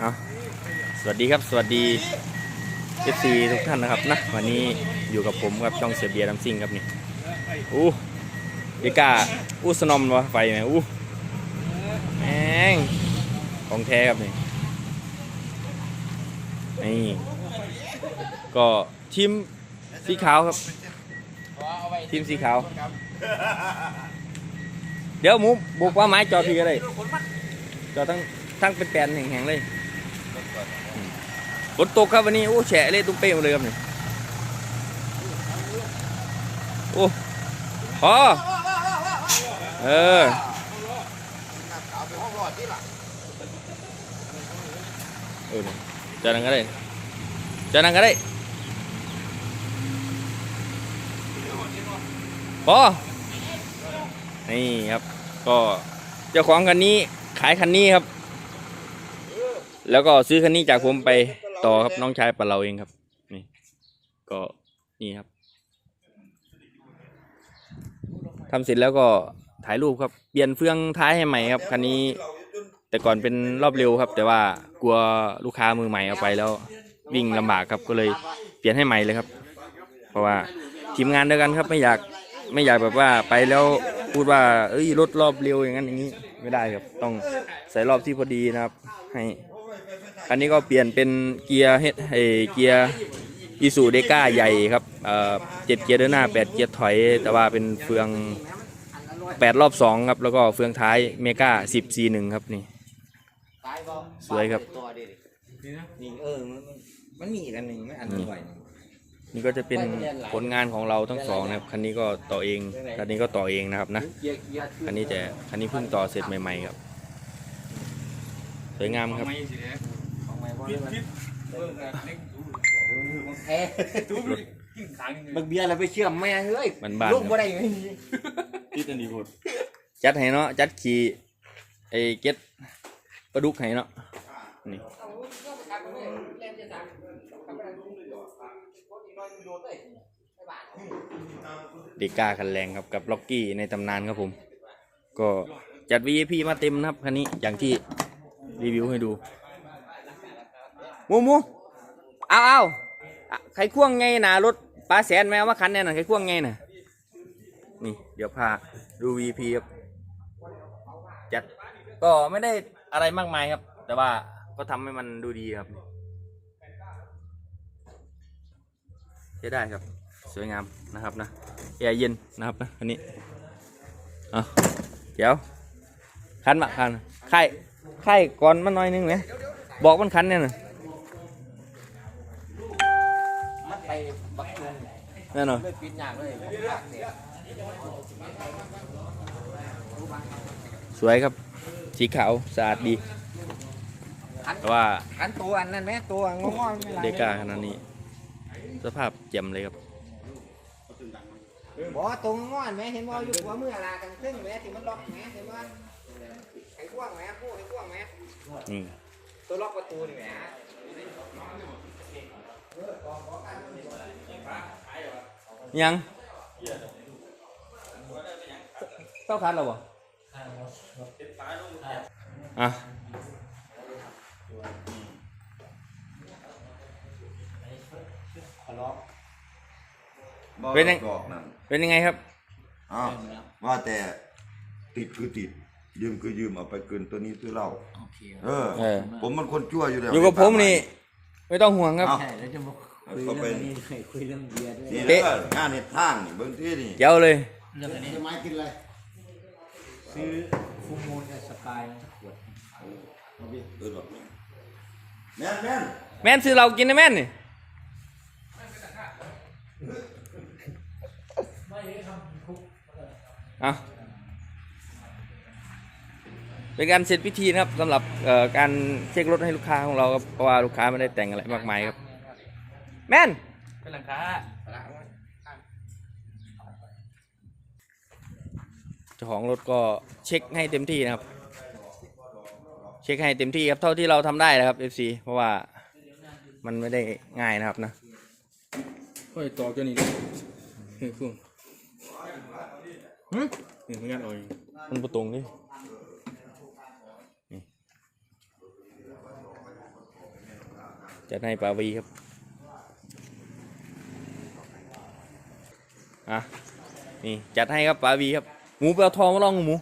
เอาสวัสดีครับ สวัสดีเอฟซีทุกท่านนะครับนะวันนี้อยู่กับผมครับช่องเสียเบียร์น้ำซิ่งครับนี่อู้เดกาอู้สนอมวะไฟไหมอู้แมงของแท้ครับนี่นี่ก็ทีมสีขาวครับ ทีมสีขาว เดี๋ยวหมูบุกว่าไม้จอทีก็ได้จอทั้งทั้งเป็นแปลนแห่งๆเลย ฝนตกครับวันนี้ โอ้แฉะเลยตุ้มเป้งเลยครับนี่โอ้พอเออเออจะนั่งก็ได้จะนั่งก็ได้พอนี่ครับ ก็เจ้าของคันนี้ขายคันนี้ครับ แล้วก็ซื้อคันนี้จากผมไปต่อครับน้องชายปะเราเองครับ นี่ ก็นี่ครับทำเสร็จแล้วก็ถ่ายรูปครับ เปลี่ยนเฟืองท้ายให้ใหม่ครับคันนี้ แต่ก่อนเป็นรอบเร็วครับ แต่ว่ากลัวลูกค้ามือใหม่เอาไปแล้ววิ่งลำบากครับก็เลยเปลี่ยนให้ใหม่เลยครับ เพราะว่าทีมงานเดียวกันครับไม่อยากไม่อยากแบบว่าไปแล้วพูดว่า เอ้ยรถรอบเร็วอย่างนั้นอย่างนี้ ไม่ได้ครับ ต้องใส่รอบที่พอดีนะครับ ให้ อันนี้ก็เปลี่ยนเป็นเกียร์เฮดเอเกียร์อีซูเดก้าใหญ่ครับเอ่อเจ็ดเกียร์เดินหน้าแปดเกียร์ถอย แต่ว่าเป็นเฟืองแปดรอบสองครับ แล้วก็เฟืองท้ายเมกาสิบซีหนึ่งครับนี่ สวยครับตัวดินี่เออมันมันมีอีกอันหนึ่งไม่อันนี้ไหวนี่ก็จะเป็นผลงานของเราทั้งสองนะครับ คันนี้ก็ต่อเอง คันนี้ก็ต่อเองนะครับนะเกียร์เกียร์คันนี้จะคันนี้เพิ่งต่อเสร็จใหม่ ๆ ครับ สวยงามครับของใหม่ บ่ได้มันมันแพ้บักเบียร์เราไปเชื่อมแม่เฮ้ยบ้านๆลูกบ่ได้ไงที่ตันดีพูดจัดให้เนาะจัดขี่ไอ้เก็ตปลาดุกให้เนาะนี่เดก้าคันแรงครับกับล็อกกี้ในตำนานครับผม ก็จัด VIP มาเต็มนะครับคันนี้อย่างที่รีวิวให้ดูห มูมูเอาเอาอะใครควงไงนะรถปลาแสนแมวมาคันแน่นอนใครควงไงน่ะนี่ เดี๋ยวพาดู VIP ครับจัดก็ไม่ได้อะไรมากมายครับ แต่ว่าก็ทำให้มันดูดีครับใช้ได้ครับ สวยงามนะครับนะแอร์เย็นนะครับนะอันนี้เอาเดี๋ยวคันมาคันไข่ไข่ก่อนมันหน่อยนึงไหมบอกมันคันเนี่ยนะ ไปบักจุงแน่นอนไม่ปิดยากเลยสวยครับ สีขาวสะอาดดีแต่ว่าอันตัวอันนั้นแม่ตัวงงๆไม่ไรเดก้าขนาดนี้ สภาพเจ็มเลยครับ บ่ตรงงอนแม่เห็นบ่อยู่หัวมือลากันครึ่งแม่ที่มันล็อกแม่เห็นบ่ไอ้กว้างแม่ผู้ไอ้กว้างแม่นี่ตัวล็อกประตูนี่แม่ ยังเต้าคันเราบ่อะเป็นยังบอกนั่นเป็นยังไงครับอ้าวว่าแต่ติดคือติด ยืมคือยืมเอาไปเกินตัวนี้ตัวเราโอเคเออเออ ผมมันคนชั่วอยู่แล้วอยู่กับผมนี่ ไม่ต้องห่วงครับ เอ้าใช่แล้วจะมาคุยก็เรื่เป็อนงนี้คุยเรื่องเบียร์ด้วยนี่เด้องานเห็ดทางนี่เบิ่งที่นี่เจ้าเลย เรื่องอันนี้จะมากินอะไรซื้อฟูมูลกับสกายขวดเออแบบนี้แม่นแม่นแม่นซื้อเรากินนะแม่นนี่เอาเป็นการเสร็จพิธีนะครับสำหรับเอ่อการเช็ครถให้ลูกค้าของเราครับเพราะว่าลูกค้าไม่ได้แต่งอะไรมากมายครับ แม่นเป็นหลังคาเจ้าของรถก็เช็คให้เต็มที่นะครับ เช็คให้เต็มที่ครับเท่าที่เราทำได้นะครับ FC เพราะว่ามันไม่ได้ง่ายนะครับนะค่อยต่อกันนี่เฮ้ยคุณนี่ไม่งั้นเอาเองมันประตรงดิจัดให้ปาวีครับ อะนี่จัดให้ครับปาวีครับหมูไปเอาทองมาลองหมู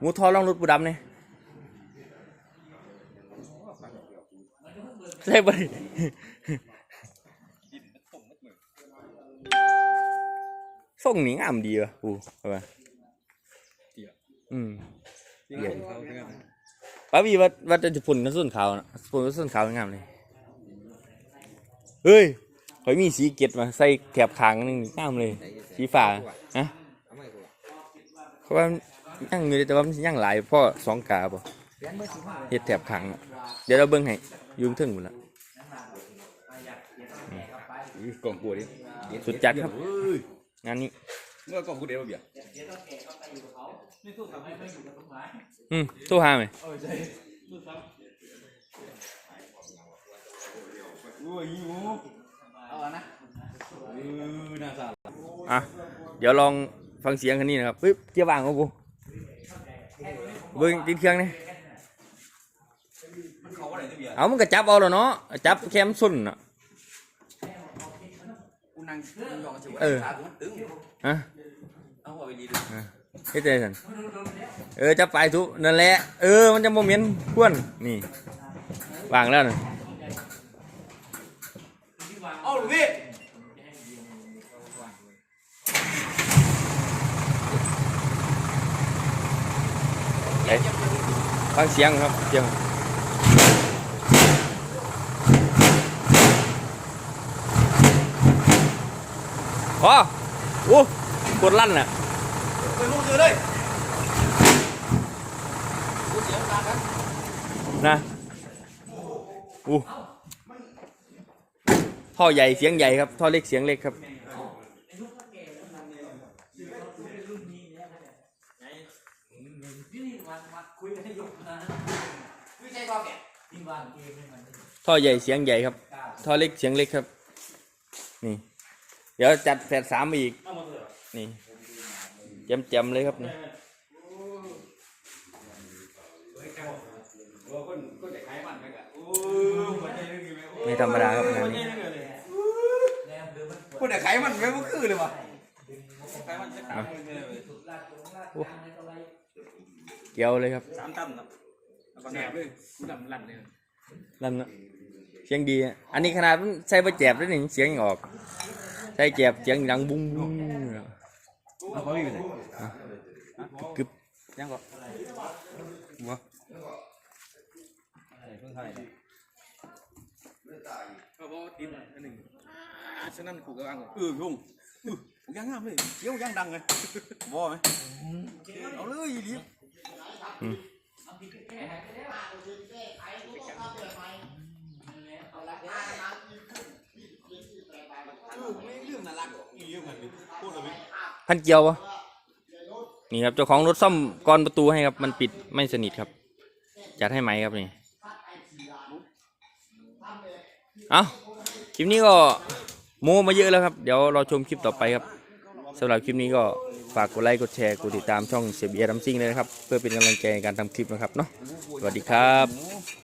หมูทองลองรถปูดำเนี่ยใช่ปะส่งนี่งามดีว่ะปูเอาไปอืมป้าบีว่าว่าจะฝุ่นกับส้นขาวนะฝุ่นกับส้นขาวงามเลยเฮ้ย ข่อยมีสีเกตมาใส่แถบขางนึงงามเลยสีฟ้าฮะเอาไม่กูเพราะว่ายั่งอยู่เลยแต่ว่ามันยั่งหลายเพ่อสองกาบ่เปลี่ยนมือสิมาเฮ็ดแถบขางอะเดี๋ยวเราเบิ่งให้อยุ่งถึงหมดละกล่องกูดิสุดจัดครับเฮ้ยงานนี้เมื่อกล่องกูเดียวเบียร์อืมตู้หาไหมโอ้ยหิว เอานะ เออน่าสา อะ เดี๋ยวลองฟังเสียงคันนี้นะครับปึ๊บเกียร์ว่างของกูเบิ่งติดเครื่องนี่มันเขาอะไรตัวเบียร์เอามันก็จับเอาแล้วเนาะจับแคมสุ่นอะกูนั่งยองกันชิวเออขากูตึงฮะเอาหัวไปดีดูเฮ็ดจังได๋ซั่นเออจับไปทุนั่นแหละเออมันจะบ่เหม็นควนนี่วางแล้วน่ะเอาลูกพี่ เอ้ยฟังเสียงครับเสียงอ๋อโอ้กดลั่นน่ะไปลูกเจอเลยนะอู้ท่อใหญ่เสียงใหญ่ครับ ท่อเล็กเสียงเล็กครับ ท่อใหญ่เสียงใหญ่ครับ ท่อเล็กเสียงเล็กครับ นี่ เดี๋ยวจัดแฝดสามมาอีก นี่เจมๆเลยครับนี่คนคนจะขายมันไหมกะโอ้หัวใจนึกอยู่ไหมไม่ธรรมดาครับงานนี้คนจะขายมันไหมมันคือเลยวะขายมัน จะขายมันเลยเกี่ยวเลยครับสามตั้มครับแสบเลยกูดำลั่นเลยนั่นน่ะเสียงดีอะอันนี้ขนาดมันใส่ประแจบแล้วนี่เสียงยังออก ใส่แจบเสียงดังบุ้งบุ้งเอาเขาอยู่ไหนกึบยังก่อนวะเพิ่งไทยก็บอกติดอันหนึ่งฉะนั้นกูก็อังเออลุงยังงามเลยเดี๋ยวยังดังเลยบ่ไหมเอาเลยรีบ พันเกียวปะนี่ครับเจ้าของรถซ่อมกรอนประตูให้ครับ มันปิดไม่สนิทครับ จัดให้ไหมครับนี่เอาคลิปนี้ก็โม้มาเยอะแล้วครับ เดี๋ยวเราชมคลิปต่อไปครับสำหรับคลิปนี้ก็ ฝากกดไลค์กดแชร์กดติดตามช่องเสียบียร์ดัมซิงเลยนะครับ เพื่อเป็นกำลังใจในการทำคลิปนะครับเนาะสวัสดีครับ